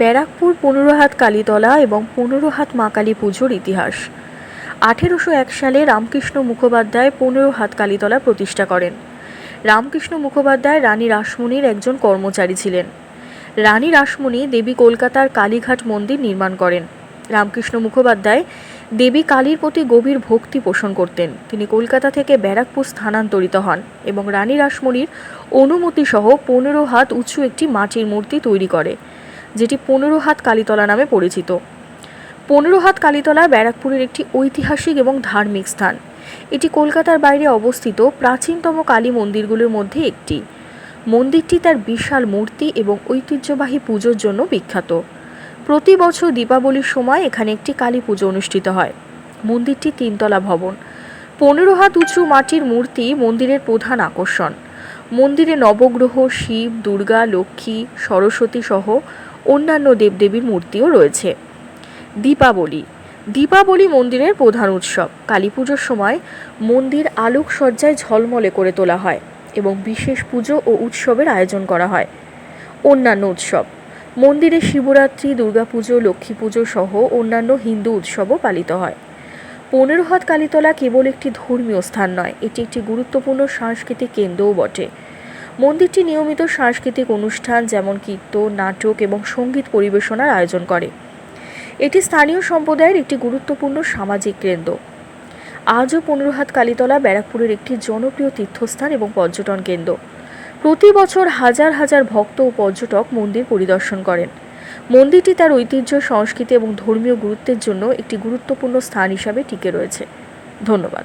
ব্যারাকপুর পনেরো হাত কালীতলা এবং পনেরো হাত মা কালী পুজোর ইতিহাস। আঠেরোশো এক সালে রামকৃষ্ণ মুখোপাধ্যায় পনেরো হাত কালীতলা প্রতিষ্ঠা করেন। রামকৃষ্ণ মুখোপাধ্যায় রানী রাসমণির একজন কর্মচারী ছিলেন। রানী রাসমণি দেবী কলকাতার কালীঘাট মন্দির নির্মাণ করেন। রামকৃষ্ণ মুখোপাধ্যায় দেবী কালীর প্রতি গভীর ভক্তি পোষণ করতেন। তিনি কলকাতা থেকে ব্যারাকপুর স্থানান্তরিত হন এবং রানী রাসমণির অনুমতি সহ পনেরো হাত উঁচু একটি মাটির মূর্তি তৈরি করে। যেটি পনেরো হাত কালীতলা নামে পরিচিত। পনেরো হাত কালীতলা ব্যারাকপুরের একটি ঐতিহাসিক এবং ধার্মিক স্থান। এটি কলকাতার বাইরে অবস্থিত প্রাচীনতম কালী মন্দিরগুলোর মধ্যে একটি। মন্দিরটি তার বিশাল মূর্তি এবং ঐতিহ্যবাহী পুজোর জন্য বিখ্যাত। প্রতি বছর দীপাবলির সময় এখানে একটি কালী পুজো অনুষ্ঠিত হয়। মন্দিরটি তিনতলা ভবন। পনেরো হাত উঁচু মাটির মূর্তি মন্দিরের প্রধান আকর্ষণ। মন্দিরে নবগ্রহ, শিব, দুর্গা, লক্ষ্মী, সরস্বতী সহ অন্যান্য দেবদেবীর মূর্তিও রয়েছে। দীপাবলি। দীপাবলি মন্দিরের প্রধান উৎসব। কালী পুজোর সময় মন্দির আলোকসজ্জায় ঝলমলে করে তোলা হয় এবং বিশেষ পুজো ও উৎসবের আয়োজন করা হয়। অন্যান্য উৎসব। মন্দিরে শিবরাত্রি, দুর্গাপুজো, লক্ষ্মী পুজো সহ অন্যান্য হিন্দু উৎসবও পালিত হয়। পনেরো হাত কালীতলা কেবল একটি ধর্মীয় স্থান নয়, এটি একটি গুরুত্বপূর্ণ সাংস্কৃতিক কেন্দ্রও বটে। মন্দিরটি নিয়মিত সাংস্কৃতিক অনুষ্ঠান যেমন কীর্তন, নাটক এবং সংগীত পরিবেশনার আয়োজন করে। এটি স্থানীয় সম্প্রদায়ের একটি গুরুত্বপূর্ণ সামাজিক কেন্দ্র। আজও পনেরো হাত কালীতলা ব্যারাকপুরের একটি জনপ্রিয় তীর্থস্থান এবং পর্যটন কেন্দ্র। প্রতি বছর হাজার হাজার ভক্ত ও পর্যটক মন্দির পরিদর্শন করেন। মন্দিরটি তার ঐতিহ্য, সংস্কৃতি এবং ধর্মীয় গুরুত্বের জন্য একটি গুরুত্বপূর্ণ স্থান হিসাবে টিকে রয়েছে। ধন্যবাদ।